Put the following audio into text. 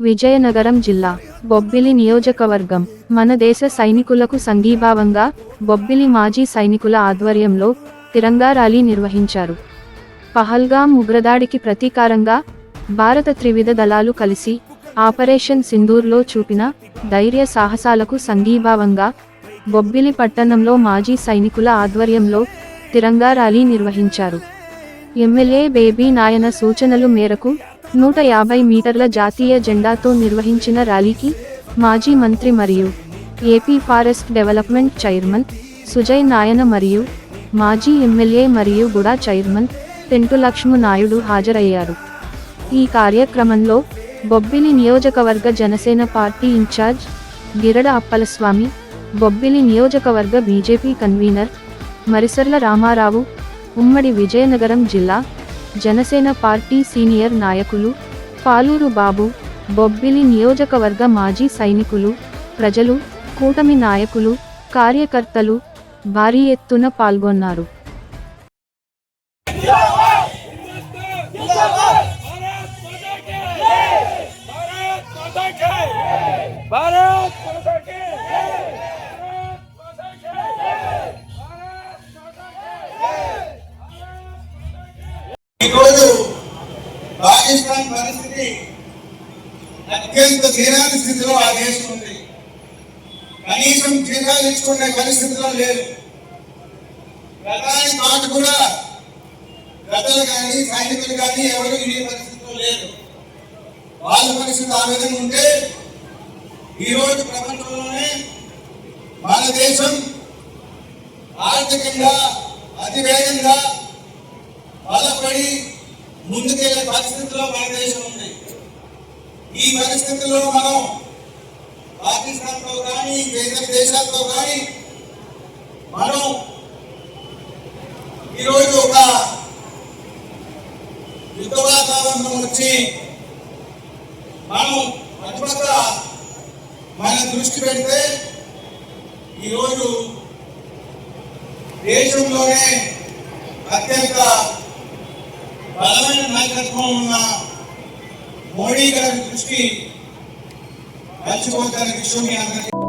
విజయనగరం జిల్లా బొబ్బిలి నియోజకవర్గం. మన దేశ సైనికులకు సంఘీభావంగా బొబ్బిలి మాజీ సైనికుల ఆధ్వర్యంలో తిరంగా ర్యాలీ నిర్వహించారు. పహల్గాం ఉగ్రదాడికి ప్రతీకారంగా భారత త్రివిధ దళాలు కలిసి ఆపరేషన్ సింధూర్లో చూపిన ధైర్య సాహసాలకు సంఘీభావంగా బొబ్బిలి పట్టణంలో మాజీ సైనికుల ఆధ్వర్యంలో తిరంగా ర్యాలీ నిర్వహించారు. ఎమ్మెల్యే బేబీ నాయన సూచనలు మేరకు నూట యాభై మీటర్ల జాతీయ జెండాతో నిర్వహించిన ర్యాలీకి మాజీ మంత్రి మరియు AP forest development chairman Sujay Nayana మరియు మాజీ ఎమ్మెల్యే మరియు గుడా చైర్మన్ టెంటులక్ష్మ నాయుడు హాజరయ్యారు. ఈ కార్యక్రమంలో బొబ్బిలి నియోజకవర్గ జనసేన పార్టీ ఇన్ఛార్జ్ గిరడ అప్పలస్వామి బొబ్బిలి నియోజకవర్గ బీజేపీ కన్వీనర్ మరిసర్ల రామారావు ఉమ్మడి విజయనగరం జిల్లా జనసేన పార్టీ సీనియర్ నాయకులు పాలూరు బాబు బొబ్బిలి నియోజకవర్గ మాజీ సైనికులు ప్రజలు కూటమి నాయకులు కార్యకర్తలు భారీ ఎత్తున పాల్గొన్నారు భారత్ పాకిస్తాన్ పరిస్థితి అత్యంత తీరాని స్థితిలో ఆ దేశం ఉంది. కనీసం జీతాలు పరిస్థితిలో లేదు. ప్రధాని మాట కూడా ప్రజలు కానీ సైనికులు కానీ ఎవరు వినే పరిస్థితిలో లేరు వాళ్ళ పరిస్థితి ఆ విధంగా ఉంటే ఈరోజు ప్రపంచంలోనే మన దేశం ఆర్థికంగా అతివేగంగా బలపడి ముందుకెళ్ళే పరిస్థితుల్లో మన దేశం ఉంది. ఈ పరిస్థితుల్లో మనం పాకిస్తాన్తో కానీ వేరే దేశాలతో కానీ మనం ఈరోజు ఒక యుద్ధ వాతావరణం వచ్చి మనం అటుపక్క మన దృష్టి పెడితే ఈరోజు దేశంలోనే అత్యంత బలమైన నాయకత్వం ఉన్న మోడీ గారి దృష్టి మర్చిపోతున్న విషయం మీ అందరికీ.